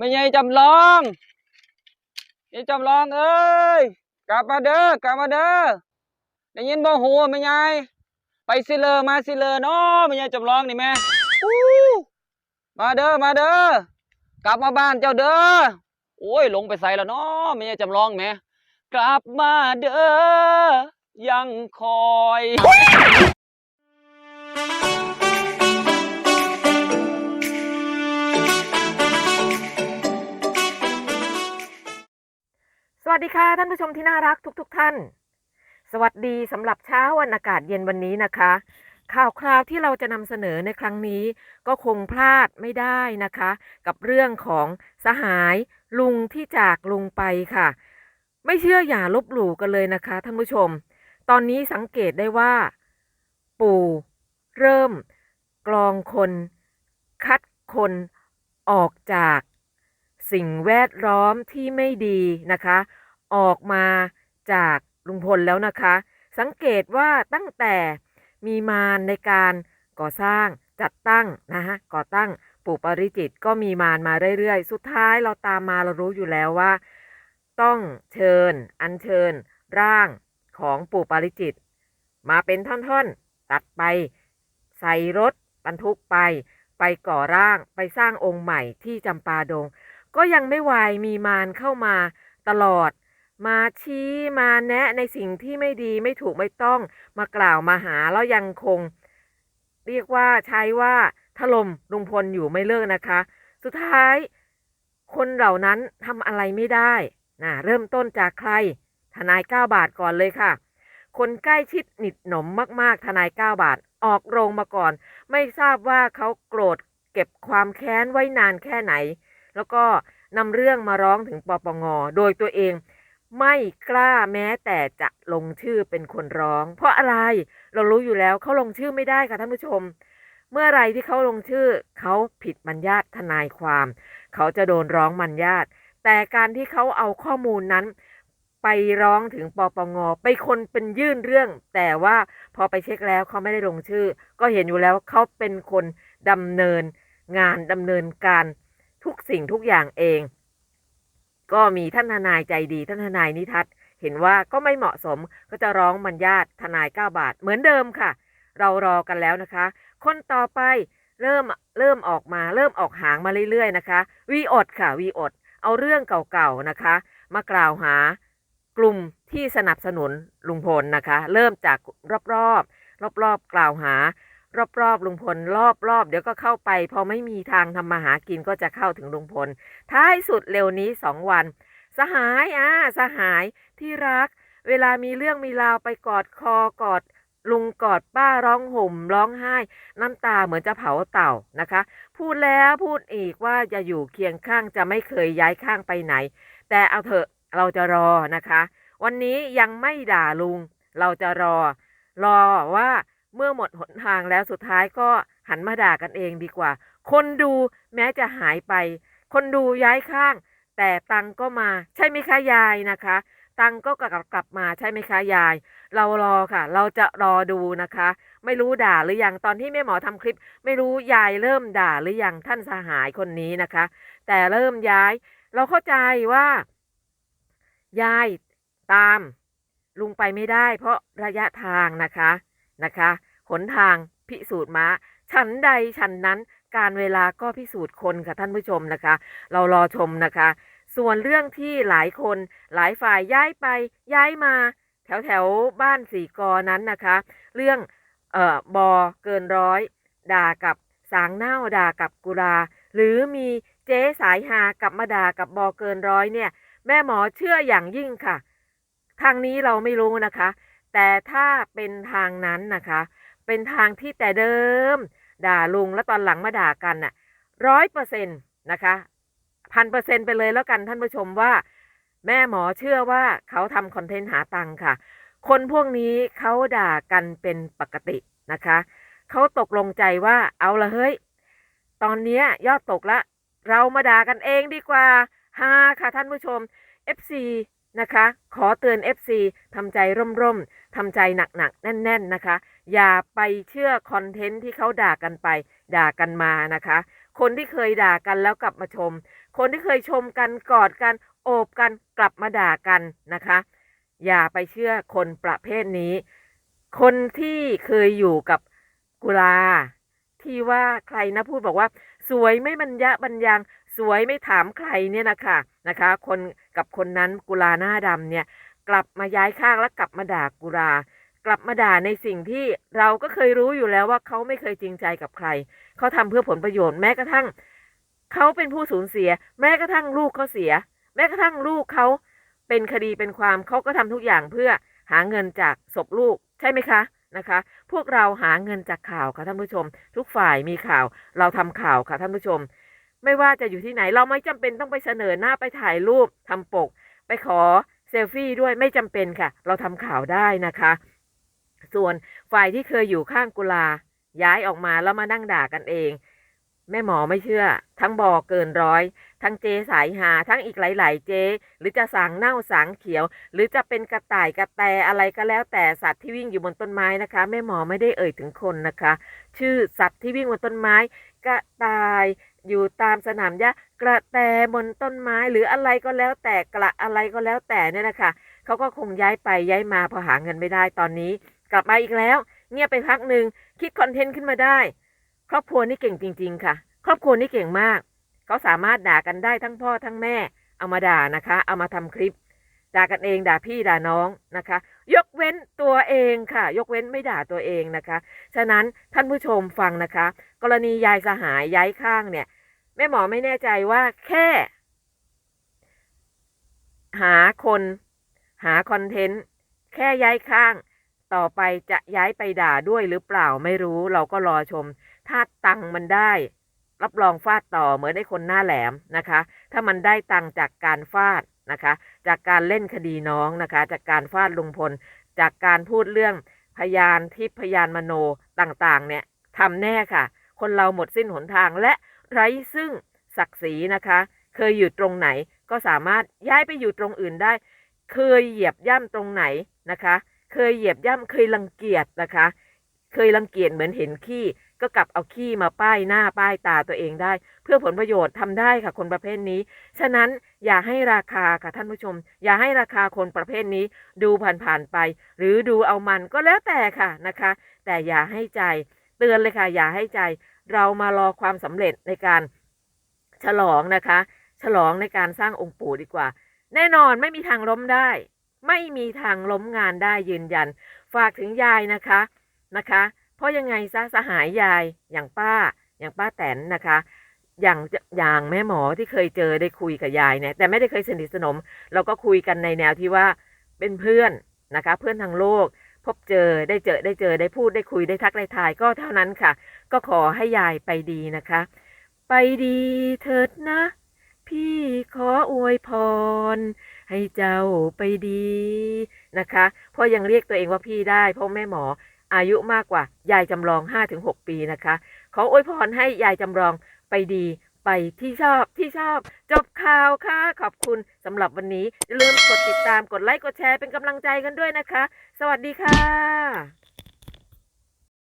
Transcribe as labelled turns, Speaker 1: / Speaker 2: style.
Speaker 1: ไม่ใช่จำลองยายจำลองเอ้ยกลับมาเด้อกลับมาเด้อได้ยินบ่หัวไม่ใช่ไปสิเลอมาสิเลอเนาะไม่ใช่จำลองนี่แม่มาเด้อมาเด้อกลับมาบ้านเจ้าเด้อโอ้ยลงไปใส่แล้วเนาะไม่ใช่จำลองแม่กลับมาเด้อยังคอย
Speaker 2: วัสดีค่ะท่านผู้ชมที่น่ารักทุกๆทท่าน สวัสดีสำหรับเช้าวันอากาศเย็นวันนี้นะคะ ข่าวคราวที่เราจะนำเสนอในครั้งนี้ก็คงพลาดไม่ได้นะคะ กับเรื่องของสหายลุงที่จากลุงไปค่ะ ไม่เชื่ออย่าลบหลู่กันเลยนะคะท่านผู้ชม ตอนนี้สังเกตได้ว่า ปู่เริ่มกรองคน คัดคนออกจากสิ่งแวดล้อมที่ไม่ดีนะคะ ออกมาจากลุงพลแล้วนะคะ สังเกตว่าตั้งแต่มีมารในการก่อสร้างจัดตั้งนะฮะก่อตั้งปู่ปริจิตก็มีมารมาเรื่อยๆ สุดท้ายเราตามมาเรารู้อยู่แล้วว่า ต้องเชิญ อัญเชิญ ร่างของปู่ปริจิต มาเป็นท่อนๆ ตัดไป ใส่รถบรรทุกไป ไปก่อร่างไปสร้างองค์ใหม่ที่จำปาดง ก็ยังไม่วายมีมารเข้ามาตลอด มาชี้มาแนะในสิ่งที่ไม่ดีไม่ถูกไม่ต้องมากล่าวมาหาแล้วยังคง เรียกว่าใช้ว่าถล่มลุงพลอยู่ไม่เลิกนะคะ สุดท้ายคนเหล่านั้นทำอะไรไม่ได้นะเริ่มต้นจากใคร ทนาย9บาทก่อนเลยค่ะ คนใกล้ชิดหนิดหนมมากๆ ทนาย9บาทออกโรงมาก่อน ไม่ทราบว่าเขาโกรธเก็บความแค้นไว้นานแค่ไหน แล้วก็นำเรื่องมาร้องถึงปปงโดยตัวเอง ไม่กล้าแม้แต่จะลงชื่อเป็นคนร้อง เพราะอะไรเรารู้อยู่แล้วเขาลงชื่อไม่ได้ค่ะท่านผู้ชม เมื่อไรที่เขาลงชื่อเขาผิดมัญญาตทนายความ เขาจะโดนร้องมัญญาตแต่การที่เขาเอาข้อมูลนั้น ไปร้องถึงปปงไปคนเป็นยื่นเรื่อง แต่ว่าพอไปเช็คแล้วเขาไม่ได้ลงชื่อ ก็เห็นอยู่แล้วเขาเป็นคนดำเนินงานดำเนินการทุกสิ่งทุกอย่างเอง ก็มีท่านทนายใจดีท่านทนายนิทัศน์เห็นว่าก็ไม่เหมาะสมก็จะร้องมัญญาตทนาย 9 บาท เหมือนเดิมค่ะ เรารอกันแล้วนะคะ คนต่อไปเริ่มเริ่มออกมา เริ่มออกหางมาเรื่อยๆนะคะ วีอดค่ะวีอด เอาเรื่องเก่าๆนะคะ มากล่าวหากลุ่มที่สนับสนุนลุงพลนะคะ เริ่มจากรอบๆรอบๆกล่าวหา รอบๆลุงพลรอบๆเดี๋ยวก็เข้าไป พอไม่มีทางทำมาหากินก็จะเข้าถึงลุงพล ท้ายสุดเร็วนี้สองวัน สหายอ่าสหายที่รัก เวลามีเรื่องมีราวไปกอดคอกอดลุงกอดป้าร้องห่มร้องไห้ น้ำตาเหมือนจะเผาเต่านะคะ พูดแล้วพูดอีกว่าจะอยู่เคียงข้างจะไม่เคยย้ายข้างไปไหน แต่เอาเถอะเราจะรอนะคะ วันนี้ยังไม่ด่าลุง เราจะรอ รอว่า เมื่อหมดหนทางแล้วสุดท้ายก็หันมาด่ากันเองดีกว่า คนดูแม้จะหายไป คนดูย้ายข้าง แต่ตังก็มาใช่ไหมคะยายนะคะ ตังก็กลับกลับมาใช่ไหมคะยาย เรารอค่ะ เราจะรอดูนะคะ ไม่รู้ด่าหรือยังตอนที่แม่หมอทำคลิป ไม่รู้ยายเริ่มด่าหรือยังท่านสหายคนนี้นะคะ แต่เริ่มย้าย เราเข้าใจว่า ยายตาม ลุงไปไม่ได้ เพราะระยะทางนะคะ นะคะหนทางพิสูจน์ม้าฉันใดฉันนั้นการเวลาก็พิสูจน์คนค่ะท่านผู้ชมนะคะ เรารอชมนะคะ ส่วนเรื่องที่หลายคนหลายฝ่ายย้ายไปย้ายมา แถวแถวบ้านสีกอนั้นนะคะ เรื่องเอ่อบอเกินร้อย ด่ากับสางเน่าด่ากับกุลา หรือมีเจ๊สายหากับมาด่ากับบอเกินร้อยเนี่ย แม่หมอเชื่ออย่างยิ่งค่ะ ทางนี้เราไม่รู้นะคะ แต่ถ้าเป็นทางนั้นนะคะ เป็นทางที่แต่เดิม ด่าลุงแล้วตอนหลังมาด่ากันน่ะร้อยเปอร์เซ็นต์นะคะพันเปอร์เซ็นต์ไปเลยแล้วกันท่านผู้ชมว่า แม่หมอเชื่อว่าเขาทำคอนเทนต์หาตังค่ะ คนพวกนี้เขาด่ากันเป็นปกตินะคะเขาตกลงใจว่าเอาละเฮ้ย ตอนนี้ยยอดตกละ เรามาด่ากันเองดีกว่าฮาค่ะท่านผู้ชม FC นะคะ ขอเตือน FC ทำใจร่มๆทำใจหนักๆ แน่น ๆ นะคะ อย่าไปเชื่อคอนเทนต์ที่เขาด่ากันไป ด่ากันมานะคะ คนที่เคยด่ากันแล้วกลับมาชม คนที่เคยชมกันกอดกัน โอบกันกลับมาด่ากันนะคะ อย่าไปเชื่อคนประเภทนี้ คนที่เคยอยู่กับกุลาที่ว่าใครนะพูดบอกว่า สวยไม่บรรยะบรรยัง สวยไม่ถามใครเนี่ยนะคะนะคะ คนกับคนนั้นกุลาหน้าดำเนี่ย กลับมาย้ายข้างแล้วกลับมาด่ากุลากลับมาด่าในสิ่งที่เราก็เคยรู้อยู่แล้วว่าเขาไม่เคยจริงใจกับใคร เขาทำเพื่อผลประโยชน์แม้กระทั่ง เขาเป็นผู้สูญเสีย แม้กระทั่งลูกเขาเสีย แม้กระทั่งลูกเขาเป็นคดีเป็นความเขาก็ทำทุกอย่างเพื่อหาเงินจากศพลูกใช่ไหมคะนะคะ พวกเราหาเงินจากข่าวค่ะท่านผู้ชม ทุกฝ่ายมีข่าว เราทำข่าวค่ะท่านผู้ชม ไม่ว่าจะอยู่ที่ไหนเราไม่จำเป็นต้องไปเสนอหน้าไปถ่ายรูปทำปก ไปขอเซลฟี่ด้วยไม่จำเป็นค่ะ เราทำข่าวได้นะคะ ส่วนฝ่ายที่เคยอยู่ข้างกุลา ย้ายออกมาแล้วมานั่งด่ากันเอง แม่หมอไม่เชื่อ ทั้งบอเกินร้อย ทั้งเจสายหา ทั้งอีกหลาย ๆ เจ หรือจะสางเน่าสางเขียว หรือจะเป็นกระต่ายกระแตอะไรก็แล้วแต่สัตว์ที่วิ่งอยู่บนต้นไม้นะคะ แม่หมอไม่ได้เอ่ยถึงคนนะคะ ชื่อสัตว์ที่วิ่งบนต้นไม้กระต่าย อยู่ตามสนามหญ้ากระแตบนต้นไม้หรืออะไรก็แล้วแต่กระอะไรก็แล้วแต่เนี่ยนะคะเขาก็คงย้ายไปย้ายมาพอหาเงินไม่ได้ตอนนี้ กลับมาอีกแล้ว เงียบไปพักหนึ่งคิดคอนเทนต์ขึ้นมาได้ ครอบครัวนี่เก่งจริง ๆ ค่ะ ครอบครัวนี่เก่งมาก เขาสามารถด่ากันได้ทั้งพ่อทั้งแม่ เอามาด่านะคะ เอามาทำคลิป ด่ากันเองด่าพี่ด่าน้องนะคะ ยกเว้นตัวเองค่ะ ยกเว้นไม่ด่าตัวเองนะคะ ฉะนั้นท่านผู้ชมฟังนะคะ กรณียายสหายย้ายข้างเนี่ยแม่หมอไม่แน่ใจว่าแค่ หาคนหาคอนเทนต์แค่ย้ายข้าง ต่อไปจะย้ายไปด่าด้วยหรือเปล่าไม่รู้เราก็รอชม ถ้าตังค์มันได้ รับรองฟาดต่อเหมือนได้คนหน้าแหลมนะคะ ถ้ามันได้ตังค์จากการฟาด นะคะ จากการเล่นคดีน้องนะคะ จากการฟาดลุงพล จากการพูดเรื่องพยานทิพย์พยานมโนต่างๆ เนี่ยทำแน่ค่ะ คนเราหมดสิ้นหนทางและไร้ซึ่งศักดิ์ศรีนะคะ เคยอยู่ตรงไหนก็สามารถย้ายไปอยู่ตรงอื่นได้ เคยเหยียบย่ำตรงไหนนะคะ เคยเหยียบย่ำเคยรังเกียจนะคะ เคยรังเกียจเหมือนเห็นขี้ ก็กลับเอาขี้มาป้ายหน้าป้ายตาตัวเองได้ เพื่อผลประโยชน์ทำได้ค่ะคนประเภทนี้ ฉะนั้นอย่าให้ราคาค่ะท่านผู้ชม อย่าให้ราคาคนประเภทนี้ ดูผ่านๆไป หรือดูเอามันก็แล้วแต่ค่ะนะคะ แต่อย่าให้ใจเตือนเลยค่ะ อย่าให้ใจ เรามารอความสำเร็จในการฉลองนะคะ ฉลองในการสร้างองค์ปู่ดีกว่า แน่นอนไม่มีทางล้มได้ ไม่มีทางล้มงานได้ยืนยัน ฝากถึงยายนะคะนะคะ เพราะยังไงซะสหายยายอย่างป้า อย่างป้าแตนนะคะ อย่างอย่างแม่หมอที่เคยเจอได้คุยกับยายเนี่ยแต่ไม่ได้เคยสนิทสนม เราก็คุยกันในแนวที่ว่าเป็นเพื่อนนะคะ เพื่อนทางโลก พบเจอได้เจอได้เจอได้พูดได้คุยได้ทักได้ทายก็เท่านั้นค่ะ ก็ขอให้ยายไปดีนะคะ ไปดีเถิดนะ พี่ขออวยพร ให้เจ้าไปดีนะคะ เพราะยังเรียกตัวเองว่าพี่ได้ เพราะแม่หมอ อายุมากกว่ายายจำลอง 5-6 ปีนะคะ ขออวยพรให้ยายจำลองไปดีไปที่ชอบที่ชอบ จบข่าวค่ะ ขอบคุณสำหรับวันนี้ อย่าลืมกดติดตามกดไลค์ กดแชร์เป็นกำลังใจกันด้วยนะคะ สวัสดีค่ะ